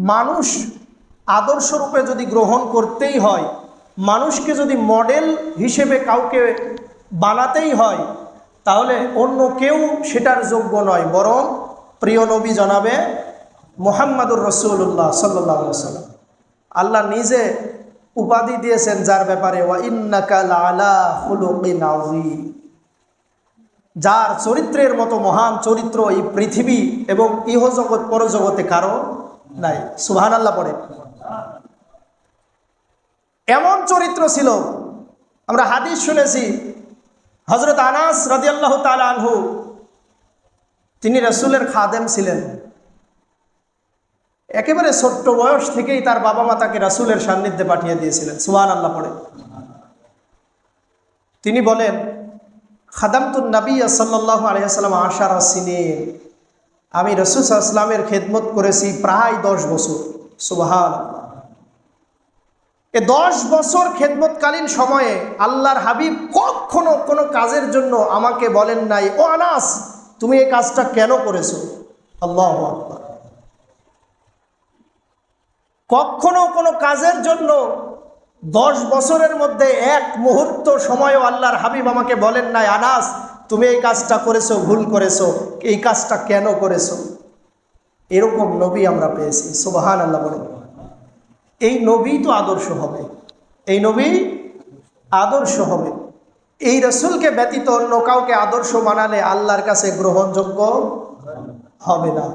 মানুষ আদর্শরূপে যদি গ্রহণ করতেই হয়, মানুষকে যদি মডেল হিসেবে কাউকে বানাতেই হয়, তাহলে অন্য কেউ সেটার যোগ্য নয়। বরং প্রিয় নবী জানাবে মোহাম্মদুর রসুল্লাহ সাল্লাহ সাল্লাম আল্লাহ নিজে উপাধি দিয়েছেন যার ব্যাপারে, ওয়া আলা যার চরিত্রের মতো মহান চরিত্র এই পৃথিবী এবং ইহজগৎ পরজগতে কারও নাই সুবহান আল্লাহ পড়ে। এমন চরিত্র ছিল, আমরা হাদিস শুনেছি হজরত আনাস রাদিয়াল্লাহু তাআলা আনহু, তিনি রসুলের খাদেম ছিলেন। একেবারে ছোট্ট বয়স থেকেই তার বাবা মা তাকে রাসুলের সান্নিধ্যে পাঠিয়ে দিয়েছিলেন সুহান আল্লাহ পড়ে। তিনি বলেন খাদামতুল নবী সাল্লাহ আলিয়াল্লাম আশার সিনে আমি রসুল সাল্লামের খেদমত করেছি প্রায় দশ বছর। সুবাহান এ দশ বছর খেদমতকালীন সময়ে আল্লাহর হাবিব কখনো কোনো কাজের জন্য আমাকে বলেন নাই, ও আনাস, তুমি এই কাজটা কেন করেছ? আল্লাহ কখনো কোনো কাজের জন্য দশ বছরের মধ্যে এক মুহূর্ত সময়ও আল্লাহর হাবিব আমাকে বলেন নাই, আনাস তুমি এই কাজটা করেছ, ভুল করেছ, এই কাজটা কেন করেছ? এরকম নবী আমরা পেয়েছি সুবাহান আল্লাহ বলে এই নবী তো আদর্শ হবে, এই নবী আদর্শ হবে। এই রসুলকে ব্যতীত অন্য কাউকে আদর্শ মানালে আল্লাহর কাছে গ্রহণযোগ্য হবে না।